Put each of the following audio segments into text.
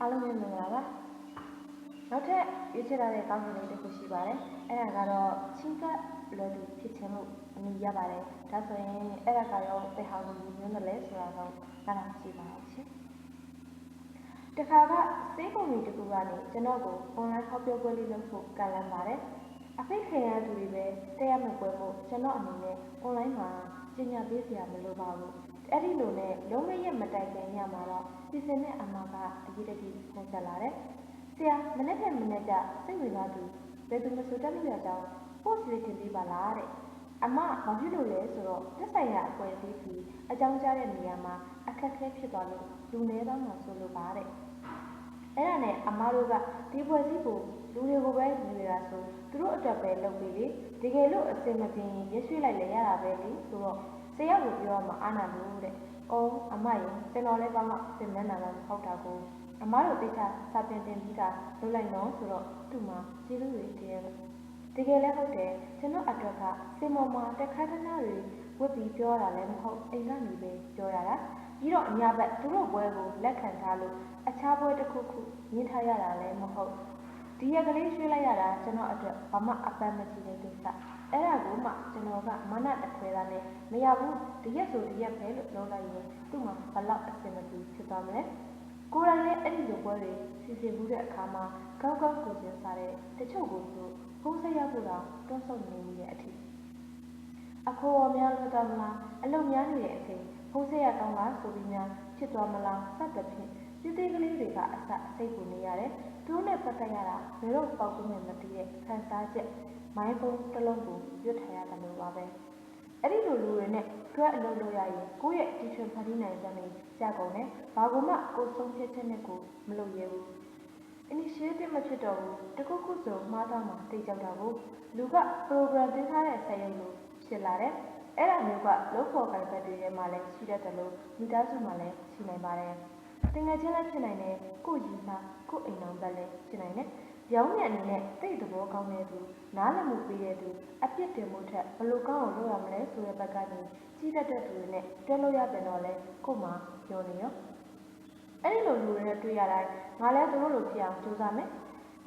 အားလုံးပဲမင်္ဂလာပါနောက်ထပ်ရွေးချယ်ထားတဲ့ကောင်းကင်လေးတစ်ခုရှိပါတယ်အဲ့ဒါကတော့ချင်းကပ်လွယ်သူဖြစ်ခြင်းလို့အမည်ရပါတယ်ဒါဆိုရင်အဲ့ဒါကရောဘယ်ဟာကိုမြင်မလဲဆိုတာတော့နားထောင်ကြည့်ပါဦးရှင်တခါကစေးကုံကြီးတစ်ခုကနေကျွန်တော်ကို online ဟောပြောပွဲလေးလုပ်ဖို့ကမ်းလှမ်းပါတယ်အဖိတ်ခင်ရသူတွေပဲတက်ရမယ့်ပွဲမို့ကျွန်တော်အနေနဲ့ online မှာကျညာပေးစရာမလိုပါဘူး အဲ့ဒီလိုနဲ့လုံးဝရက်မတိုင်ခင်ညမှာတော့စီစဉ်တဲ့အမကအရေးတကြီးဖုန်းဆက်လာတယ်။ဆရာမနေ့ကမနေ့ကစိတ်ဝင်စားသူဘယ်သူမဆိုတက်လို့ရကြောင်း post လေးတင်ပေးပါလားတဲ့အမဘာဖြစ်လို့လဲဆိုတော့တက်ဆိုင်ရာအဖွဲ့အစည်းကြီးအကြောင်းကြားတဲ့နေရာမှာအခက်အခဲဖြစ်သွားလို့လူနေတော့မှဆိုလိုပါတဲ့အဲ့ဒါနဲ့အမတို့ကဒီဖွဲ့စည်းကိုလူတွေကိုပဲယူရတာဆိုသူတို့အတွက်ပဲလုပ်ပြီးလေတကယ်လို့အစင်မပြေရင်ရရွှေ့လိုက်လေရတာပဲလေဆိုတော့ ဆရာကိုပြောမှအာနာလို့တဲ့။အော်အမရင်ကျွန်တော်လည်းဘာမှပြင်မနာမှမဟုတ်တာကိုအမတို့တိတ်ချစာပြင်တင်ပြီးတာလုပ်လိုက်တော့ဆိုတော့သူ့မှာကျေးဇူးတွေတည်းရဲ့တကယ်လည်းဟုတ်တယ်ကျွန်တော်အတွက်ကစင်မော်မှာတခါတနာတွေဝတ်ပြီးပြောတာလည်းမဟုတ်အိမ်ကနေပဲပြောရတာပြီးတော့အညာဘက်သူတို့ဘွဲကိုလက်ခံထားလို့အခြားဘွဲတစ်ခုခုညှင်းထားရတာလည်းမဟုတ် ဒီရက်ကလေးရွှေ့လိုက်ရတာကျွန်တော်အတွက်ဘာမှအပန်းမကြည့်တဲ့ကိစ္စအဲ့ဒါကိုမှကျွန်တော်ကမနတစ်ခွဲသားနဲ့မရဘူးဒီရက်ဆိုဒီရက်ပဲလို့ပြောလိုက်ရင်သူ့မှာဘလောက်အဆင်မပြေဖြစ်သွားမလဲကိုယ်တိုင်လည်းအဲ့ဒီလိုပွဲတွေစီစဉ်မှုတဲ့အခါမှာကောင်းကောင်းကိုကျင်းစားတဲ့တချို့ကိုဆိုဖုံးဆက်ရဖို့တော့တွန်းဆုပ်နေတဲ့အထိအခိုးအများလွတ်တော်မလားအလုံများနေတဲ့အချိန်ဖုံးဆက်ရကောင်းလားဆိုပြီးများဖြစ်သွားမလားစသဖြင့်တိတိကလေးတွေကအစစိတ်ကိုနေရတယ် သူတို့နဲ့ပတ်သက်ရတာဘယ်တော့ပေါက်ကုန်မှမသိတဲ့ခံစားချက်မိုင်းပုံတစ်လုံးကိုရွတ်ထားရတယ်လို့ပါပဲအဲ့ဒီလိုလူတွေနဲ့တွဲအလုပ်လုပ်ရရင်ကိုယ့်ရဲ့တီထွင်ဖန်တီးနိုင်တဲ့နေကြကုန်တယ်ဘာကူမှကိုယ်ဆုံးဖြတ်ချက်နဲ့ကိုမလုပ်ရဘူး initiative မဖြစ်တော့ဘူးတခုခုဆိုမှားတော့မှသိကြတော့ဘူးလူက program တင်ထားတဲ့ဆက်ရုံလိုဖြစ်လာတယ်အဲ့ဒါမျိုးကလုံးဖော်ကိုင်ဘက်တွေထဲမှာလည်းရှိတတ်တယ်လို့မိသားစုမှာလည်းရှိနိုင်ပါတယ် တငယ်ချင်းလည်းဖြစ်နိုင်တယ်ကိုယ့်ကြီးစားကိုယ့်အိမ်တော်ဘက်လည်းဖြစ်နိုင်တယ်ရောင်းမြအနေနဲ့တိတ်သဘောကောင်းတဲ့သူနားလည်မှုပေးတဲ့သူအပြစ်တင်မှုထက်ဘလို့ကောင်းအောင်လုပ်ရမလဲဆိုတဲ့ဘက်ကနေကြီးတတ်တဲ့သူတွေနဲ့တွဲလို့ရပြန်တော့လဲကို့မှာပြောနေရောအဲ့ဒီလိုလူတွေနဲ့တွေ့ရတိုင်းငါလည်းသူတို့လိုဖြစ်အောင်ကြိုးစားမယ်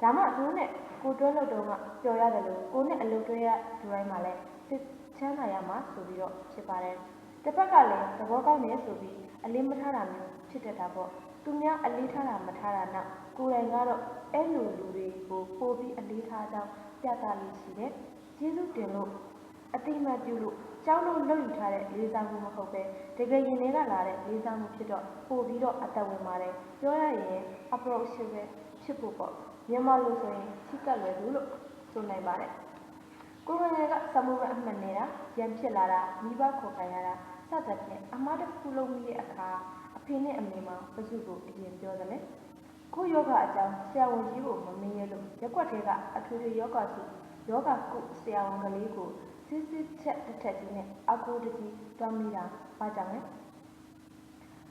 ဒါမှသူတို့နဲ့ကိုတွဲလို့တော့ကပျော်ရတယ်လို့ကိုနဲ့အလုပ်တွဲရသူတိုင်းမှာလည်းစိတ်ချမ်းသာရမှာဆိုပြီးတော့ဖြစ်ပါတယ် တစ်ဖက်ကလည်းသဘောကောင်းနေဆိုပြီးအလင်းမထားတာမျိုးဖြစ်တတ်တာပေါ့သူများအလေးထားတာမထားတာနောက်ကိုယ်တိုင်ကတော့အဲ့လိုလူတွေကိုပို့ပြီးအလေးထားကြောင်းပြသလို့ရှိတယ်ကျေးဇူးတင်လို့အတိမတ်ပြုလို့ကျောင်းလို့လုပ်ယူထားတဲ့လေးစားမှုမဟုတ်ပဲတကယ်ရင်ထဲကလာတဲ့လေးစားမှုဖြစ်တော့ပို့ပြီးတော့အသက်ဝင်ပါတယ်ပြောရရင် approach ပဲဖြစ်ဖို့ပေါ့မြန်မာလို့ဆိုရင်ချိကပ်လွယ်သူလို့ဆိုနိုင်ပါတယ် ကိုရိုနာကစမှုရအမှန်နေတာရန်ဖြစ်လာတာမိဘခေါ်ခံရတာစသဖြင့်အမားတစ်ခုလုံးပြီးတဲ့အခါအဖေနဲ့အမေမှာပစုကိုအရင်ပြောတယ်လေကိုယောဂအကြောင်းဆရာဝန်ကြီးကိုမမေးရလို့ရက်ွက်သေးကအထွေထွေယောဂစုယောဂကုဆရာဝန်ကလေးကိုစစ်စစ်ချက်တစ်ထက်ကြီးနဲ့အကူတကြီးတွားမိတာဘာကြောင့်လဲ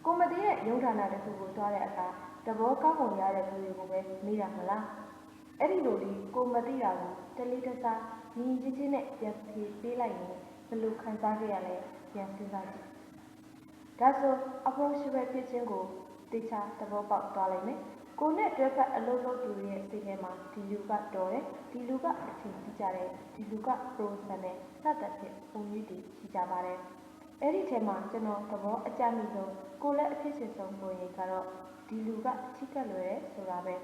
ကိုမသေးရဲ့ရုံဌာနတစ်ခုကိုတွားတဲ့အခါသဘောကောင်းပုံရတဲ့သူတွေကိုပဲမေးတာမလား အဲ့ဒီလိုလေးကိုမသိတာကိုတလေးတစားညီချင်းချင်းနဲ့ပြန်ဖြေပေးလိုက်ရင်ဘယ်လိုခံစားခဲ့ရလဲပြန်စဉ်းစားကြည့်ဒါဆို approachable ဖြစ်ခြင်းကိုတေချာသဘောပေါက်သွားလိမ့်မယ်ကိုနဲ့တွဲဖက်အလုပ်လုပ်သူတွေရဲ့စိတ်ထဲမှာဒီလူကတော်တယ်ဒီလူကအထင်ကြီးကြတယ်ဒီလူက professional စသဖြင့်ပုံရိပ်တွေရှိကြပါတယ်အဲ့ဒီထဲမှာကျွန်တော်သဘောအကြမိဆုံးကိုလည်းအဖြစ်ရှင်ဆုံးပုံရိပ်ကတော့ဒီလူကချိကပ်လွယ်ဆိုတာပဲ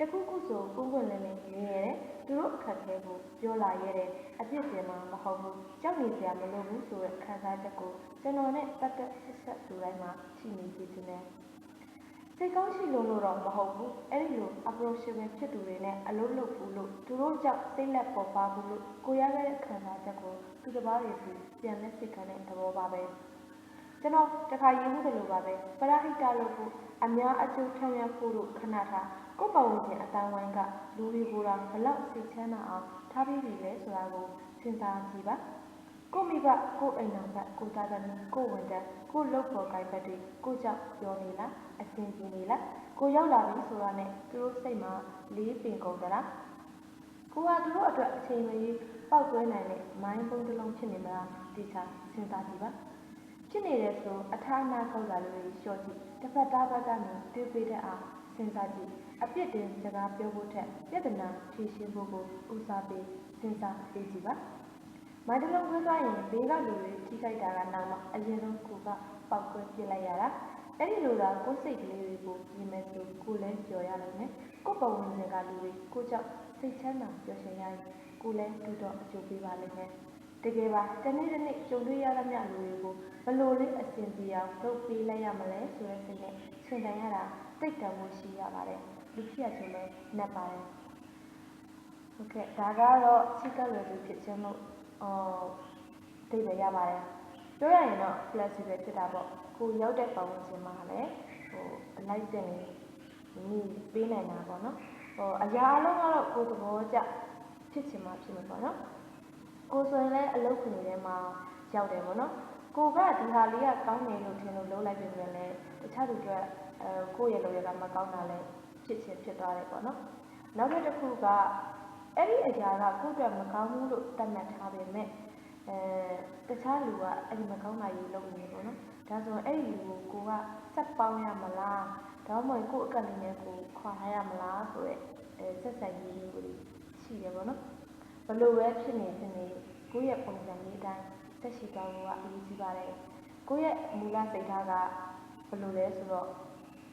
တခုခုဆိုပုံပွင့်လင်းလင်းနေရတယ်သူတို့အခက်အခဲကိုပြောလာရတဲ့အပြစ်တင်မှာမဟုတ်ဘူးကြောက်နေစရာမလိုဘူးဆိုတဲ့ခံစားချက်ကိုကျွန်တော်နဲ့ပတ်သက်ဆက်ဆက်သူတိုင်းမှာရှိနေကြခြင်းနဲ့စိတ်ကောင်းရှိလို့လို့တော့မဟုတ်ဘူးအဲ့ဒီလို approachable ဖြစ်သူတွေနဲ့အလုပ်လုပ်ဘူးလို့သူတို့ကြောင့်စိတ်လက်ပေါ်ပါဘူးလို့ကိုရခဲ့တဲ့ခံစားချက်ကိုသူတစ်ပါးတွေစီပြန်လက်စစ်ခံတဲ့သဘောပါပဲ ကျွန်တော်တခါရင်းမှုတယ်လို့ပါပဲပရာဟိတလို့ဖို့အများအကျိုးထမ်းရဖို့လို့ခဏထားကိုယ့်ပတ်ဝန်းကျင်အတိုင်းဝိုင်းကလူတွေကိုယ်တိုင်ဘလောက်စိတ်ချမ်းသာအောင်ထားပြီးပြီလဲဆိုတာကိုစဉ်းစားကြည့်ပါကိုမိဘကိုအိမ်တော်ဘက်ကိုသားသမီးကိုဝန်တန်းကိုလုပ်ဖော်ကိုင်ဘက်တွေကိုကြောက်ပြောနေလားအဆင်ပြေနေလားကိုရောက်လာပြီဆိုတာနဲ့သူတို့စိတ်မှာလေးပင်ကုန်သလားကိုကသူတို့အတွက်အချိန်မရွေးပောက်ကွဲနိုင်တဲ့မိုင်းပုံးတစ်လုံးဖြစ်နေမလားဒီချာစဉ်းစားကြည့်ပါ ဖြစ်နေတယ်ဆိုအထာနာခောက်လာလို့လျှော့ကြည့်တစ်ဖက်သားဘက်ကနေတွေးပေးတဲ့အားစဉ်းစားကြည့်အပြစ်တင်စကားပြောဖို့ထက်ပြဿနာဖြေရှင်းဖို့ကိုဦးစားပေးစဉ်းစားပေးကြည့်ပါမိုင်းတလုံးခွဲသွားရင်ဘေးကလူတွေထိခိုက်တာကနောက်မှအရင်ဆုံးကိုကပောက်ကွဲပြစ်လိုက်ရတာအဲ့ဒီလိုလားကိုယ်စိတ်ကလေးတွေကိုမြင်မဲ့ဆိုကိုလည်းကြော်ရနိုင်တယ်ကိုယ်ပဝင်စင်ကလူတွေကိုကြောက်စိတ်ချမ်းသာပျော်ရွှင်ရရင်ကိုလည်းတူတော့အကျိုးပေးပါလိမ့်မယ် တကယ်ပါတနေ့တစ်နေ့ကြုံတွေ့ရသမျှလူတွေကိုဘယ်လိုလေးအဆင်ပြေအောင်လုပ်ပေးလိုက်ရမလဲဆိုတဲ့စိတ်နဲ့ဆွင်တိုင်ရတာသိတ်တန်မှုရှိရပါတယ်လူဖြစ်ရခြင်းပဲနှက်ပါတယ်ဟုတ်ကဲ့ဒါကတော့စိတ်ကလွယ်သူဖြစ်ခြင်းလို့အော်သိတယ်ရပါတယ်ပြောရရင်တော့ flexible ဖြစ်တာပေါ့ကိုရောက်တဲ့ပတ်ဝန်းကျင်မှာလည်းဟိုအလိုက်တင်နေနေပေးနိုင်တာပေါ့နော်ဟိုအရာအလုံးကတော့ကိုယ်သဘောကျဖြစ်ချင်မှဖြစ်မှာပေါ့နော် ကိုဆိုရင်လည်းအလုပ်ခွင်ထဲမှာရောက်တယ်ပေါ့နော်ကိုကဒီဟာလေးကကောင်းတယ်လို့ထင်လို့လုပ်လိုက်ပြင်ပြန်လဲတခြားသူတွေကအဲကိုယ့်ရဲ့လုပ်ရတာမကောင်းတာလဲဖြစ်ချင်ဖြစ်သွားတယ်ပေါ့နော်နောက်တစ်ခုကအဲ့ဒီအရာကကိုယ့်အတွက်မကောင်းဘူးလို့တတ်မှတ်ထားပေမဲ့အဲတခြားလူကအဲ့ဒီမကောင်းတာကြီးလုပ်နေပေါ့နော်ဒါဆိုရင်အဲ့ဒီလူကိုကိုကစက်ပေါင်းရမလားဒါမှမဟုတ်ကိုယ့်အကန့်လေးနဲ့ကိုခွာထားရမလားဆိုတော့အဲဆက်ဆက်ရေးလေးကိုရှိတယ်ပေါ့နော်ဘ လို့ပဲဖြစ်နေဖြစ်နေကိုယ့်ရဲ့ပုံစံလေးအတိုင်းတက်ရှိသွားဖို့ကအရေးကြီးပါတယ်ကိုယ့်ရဲ့မူလစိတ်ထားကဘလို့လဲဆိုတော့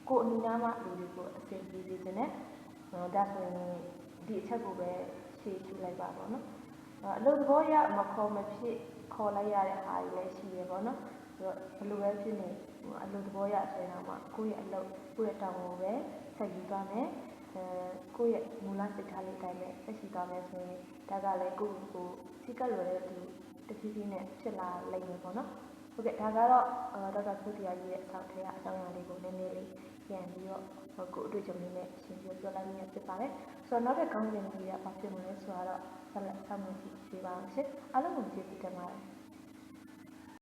ကိုယ်အနီးနားမှာလူတွေကိုအဆင်ပြေစေချင်တယ်ဟောဒါဆိုရင်ဒီအချက်ကိုပဲရှေ့ရှုလိုက်ပါပေါ့နော်အလုပ်သဘောရမခေါ်မဖြစ်ခေါ်လိုက်ရတဲ့ဟာတွေလည်းရှိရပေါ့နော်ဆိုတော့ဘလို့ပဲဖြစ်နေအလုပ်သဘောရဆိုရင်တော့ကိုယ့်ရဲ့အလုပ်ကိုယ့်ရဲ့တောင်းကိုပဲဆက်ယူသွားမယ် အဲကိုယ့်ရဲ့မူလစိတ်ထားလေးတိုင်းပဲဆက်ရှိသွားမယ်ဆိုရင်ဒါကလည်းကိုယ့်ကိုယ်စိတ်ကလွယ်တဲ့သူတဖြည်းဖြည်းနဲ့ဖြစ်လာလိမ့်မယ်ပေါ့နော်ဟုတ်ကဲ့ဒါကတော့ဒေါက်တာသုတိယကြီးရဲ့အဆောက်ထဲကအကြောင်းအရာလေးကိုနည်းနည်းလေးပြန်ပြီးတော့ကိုယ်အတွေ့အကြုံလေးနဲ့ရှင်းပြပြောလိုက်ရဖြစ်ပါတယ်ဆိုတော့နောက်တဲ့ကောင်းစဉ်ကြီးကဘာဖြစ်မလဲဆိုတော့ဆက်လက်ဆောင်မြင်ကြည့်ပါအောင်ရှင်အားလုံးကိုကျေးဇူးတင်ပါတယ်